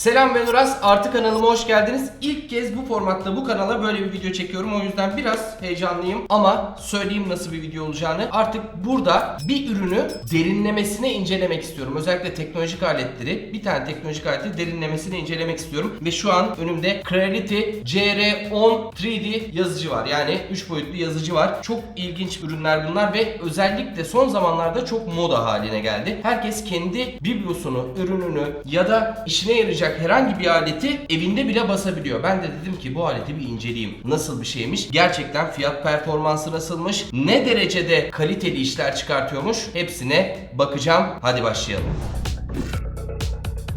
Selam ben Uras. Artı kanalıma hoş geldiniz. İlk kez bu formatta bu kanala böyle bir video çekiyorum. O yüzden biraz heyecanlıyım. Ama söyleyeyim nasıl bir video olacağını. Artık burada bir ürünü derinlemesine incelemek istiyorum. Özellikle teknolojik aletleri. Bir tane teknolojik aleti derinlemesine incelemek istiyorum. Ve şu an önümde Creality CR10 3D yazıcı var. Yani 3 boyutlu yazıcı var. Çok ilginç ürünler bunlar ve özellikle son zamanlarda çok moda haline geldi. Herkes kendi biblosunu, ürününü ya da işine yarayacak herhangi bir aleti evinde bile basabiliyor. Ben de dedim ki bu aleti bir inceleyeyim. Nasıl bir şeymiş? Gerçekten fiyat performansı nasılmış? Ne derecede kaliteli işler çıkartıyormuş? Hepsine bakacağım. Hadi başlayalım.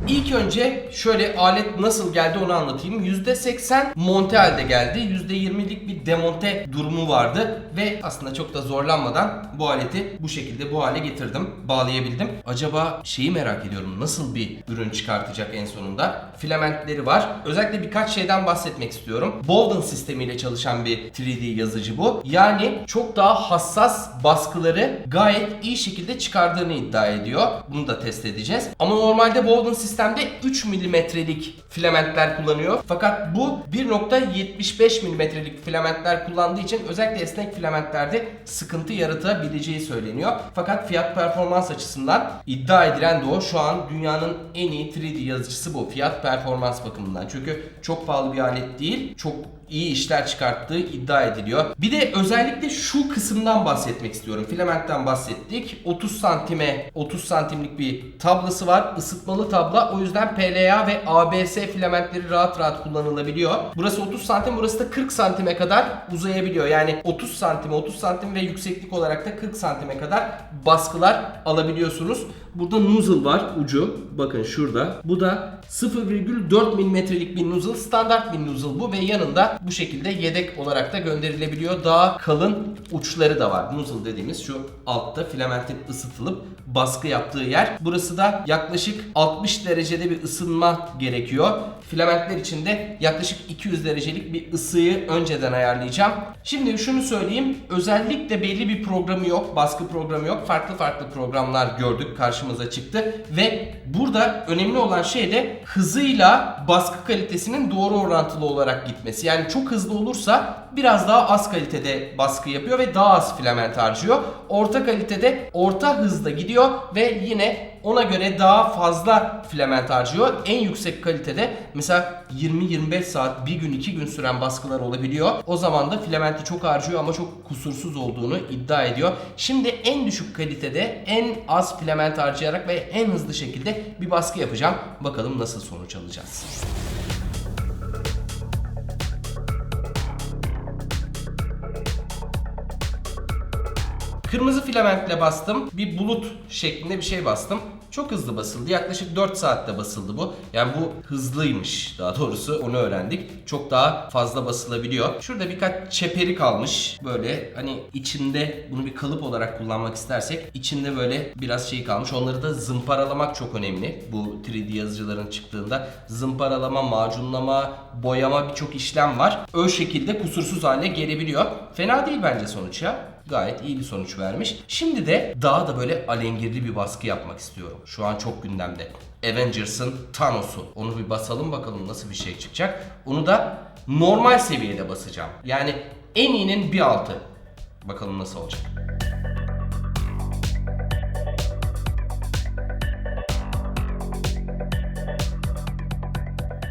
İlk önce şöyle alet nasıl geldi onu anlatayım. %80 monte halde geldi. %20'lik bir demonte durumu vardı ve aslında çok da zorlanmadan bu aleti bu şekilde bu hale getirdim. Bağlayabildim. Acaba şeyi merak ediyorum. Nasıl bir ürün çıkartacak en sonunda? Filamentleri var. Özellikle birkaç şeyden bahsetmek istiyorum. Bowden sistemiyle çalışan bir 3D yazıcı bu. Yani çok daha hassas baskıları gayet iyi şekilde çıkardığını iddia ediyor. Bunu da test edeceğiz. Ama normalde Bowden sistemde 3 milimetrelik filamentler kullanıyor. Fakat bu 1.75 milimetrelik filamentler kullandığı için özellikle esnek filamentlerde sıkıntı yaratabileceği söyleniyor. Fakat fiyat performans açısından iddia edilen de o. Şu an dünyanın en iyi 3D yazıcısı bu. Fiyat performans bakımından. Çünkü çok pahalı bir alet değil. Çok iyi işler çıkarttığı iddia ediliyor. Bir de özellikle şu kısımdan bahsetmek istiyorum. Filamentten bahsettik. 30 santime 30 santimlik bir tablası var. Isıtmalı tabla. O yüzden PLA ve ABS filamentleri rahat rahat kullanılabiliyor. Burası 30 santim, burası da 40 santime kadar uzayabiliyor. Yani 30 santime 30 santim ve yükseklik olarak da 40 santime kadar baskılar alabiliyorsunuz. Burada nozzle var ucu. Bakın şurada. Bu da 0,4 milimetrelik bir nozzle. Standart bir nozzle bu ve yanında bu şekilde yedek olarak da gönderilebiliyor. Daha kalın uçları da var. Nozzle dediğimiz şu altta filamentin ısıtılıp baskı yaptığı yer. Burası da yaklaşık 60 derecede bir ısınma gerekiyor. Filamentler için de yaklaşık 200 derecelik bir ısıyı önceden ayarlayacağım. Şimdi şunu söyleyeyim. Özellikle belli bir programı yok. Baskı programı yok. Farklı farklı programlar gördük. Karşımıza çıktı. Ve burada önemli olan şey de hızıyla baskı kalitesinin doğru orantılı olarak gitmesi. Yani çok hızlı olursa biraz daha az kalitede baskı yapıyor ve daha az filament harcıyor. Orta kalitede orta hızda gidiyor ve yine ona göre daha fazla filament harcıyor. En yüksek kalitede mesela 20-25 saat, bir gün, iki gün süren baskılar olabiliyor. O zaman da filamenti çok harcıyor ama çok kusursuz olduğunu iddia ediyor. Şimdi en düşük kalitede en az filament harcayarak ve en hızlı şekilde bir baskı yapacağım. Bakalım nasıl sonuç alacağız. Kırmızı filamentle bastım. Bir bulut şeklinde bir şey bastım. Çok hızlı basıldı. Yaklaşık 4 saatte basıldı bu. Yani bu hızlıymış daha doğrusu onu öğrendik. Çok daha fazla basılabiliyor. Şurada birkaç çeperi kalmış. Böyle hani içinde bunu bir kalıp olarak kullanmak istersek içinde böyle biraz şey kalmış. Onları da zımparalamak çok önemli. Bu 3D yazıcıların çıktığında zımparalama, macunlama, boyama birçok işlem var. O şekilde kusursuz hale gelebiliyor. Fena değil bence sonuç ya gayet iyi bir sonuç vermiş. Şimdi de daha da böyle alengirli bir baskı yapmak istiyorum. Şu an çok gündemde. Avengers'ın Thanos'u. Onu bir basalım bakalım nasıl bir şey çıkacak. Onu da normal seviyede basacağım. Yani en iyinin bir altı. Bakalım nasıl olacak.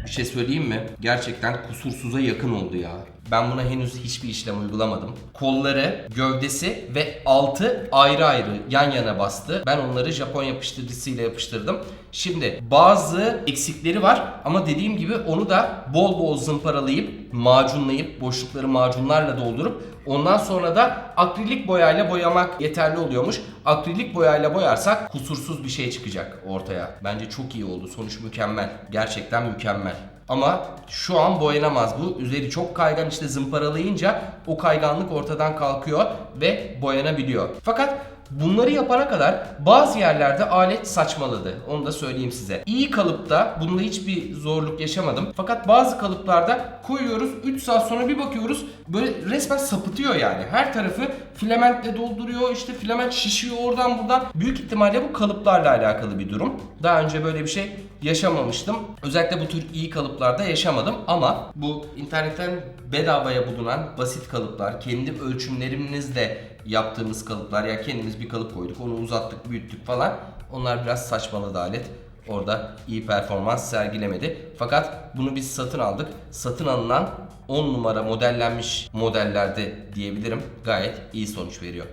Bir şey söyleyeyim mi? Gerçekten kusursuza yakın oldu ya. Ben buna henüz hiçbir işlem uygulamadım. Kolları, gövdesi ve altı ayrı ayrı yan yana bastı. Ben onları Japon yapıştırıcısıyla yapıştırdım. Şimdi bazı eksikleri var ama dediğim gibi onu da bol bol zımparalayıp, macunlayıp, boşlukları macunlarla doldurup ondan sonra da akrilik boyayla boyamak yeterli oluyormuş. Akrilik boyayla boyarsak kusursuz bir şey çıkacak ortaya. Bence çok iyi oldu. Sonuç mükemmel. Gerçekten mükemmel. Ama şu an boyanamaz bu. Üzeri çok kaygan işte zımparalayınca o kayganlık ortadan kalkıyor ve boyanabiliyor. Fakat Bunları yapana kadar bazı yerlerde alet saçmaladı. Onu da söyleyeyim size. İyi kalıpta bunda hiçbir zorluk yaşamadım. Fakat bazı kalıplarda koyuyoruz 3 saat sonra bir bakıyoruz böyle resmen sapıtıyor yani. Her tarafı filamentle dolduruyor işte filament şişiyor oradan buradan. Büyük ihtimalle bu kalıplarla alakalı bir durum. Daha önce böyle bir şey yaşamamıştım. Özellikle bu tür iyi kalıplarda yaşamadım ama bu internetten bedavaya bulunan basit kalıplar, kendi ölçümlerimizle yaptığımız kalıplar ya kendimiz bir kalıp koyduk onu uzattık büyüttük falan onlar biraz saçmaladı alet. Orada iyi performans sergilemedi. Fakat bunu biz satın aldık. Satın alınan 10 numara modellenmiş modellerde diyebilirim gayet iyi sonuç veriyor.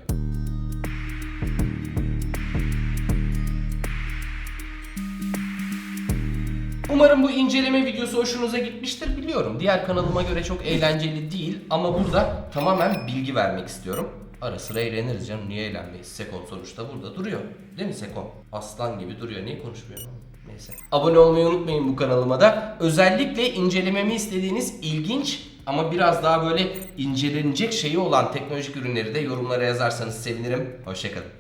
Umarım bu inceleme videosu hoşunuza gitmiştir biliyorum. Diğer kanalıma göre çok eğlenceli değil ama burada tamamen bilgi vermek istiyorum. Ara sıra eğleniriz canım niye eğlenmeyiz? Sekon sonuçta burada duruyor. Değil mi Sekon? Aslan gibi duruyor. Niye konuşmuyor? Neyse. Abone olmayı unutmayın bu kanalıma da. Özellikle incelememi istediğiniz ilginç ama biraz daha böyle incelenecek şeyi olan teknolojik ürünleri de yorumlara yazarsanız sevinirim. Hoşçakalın.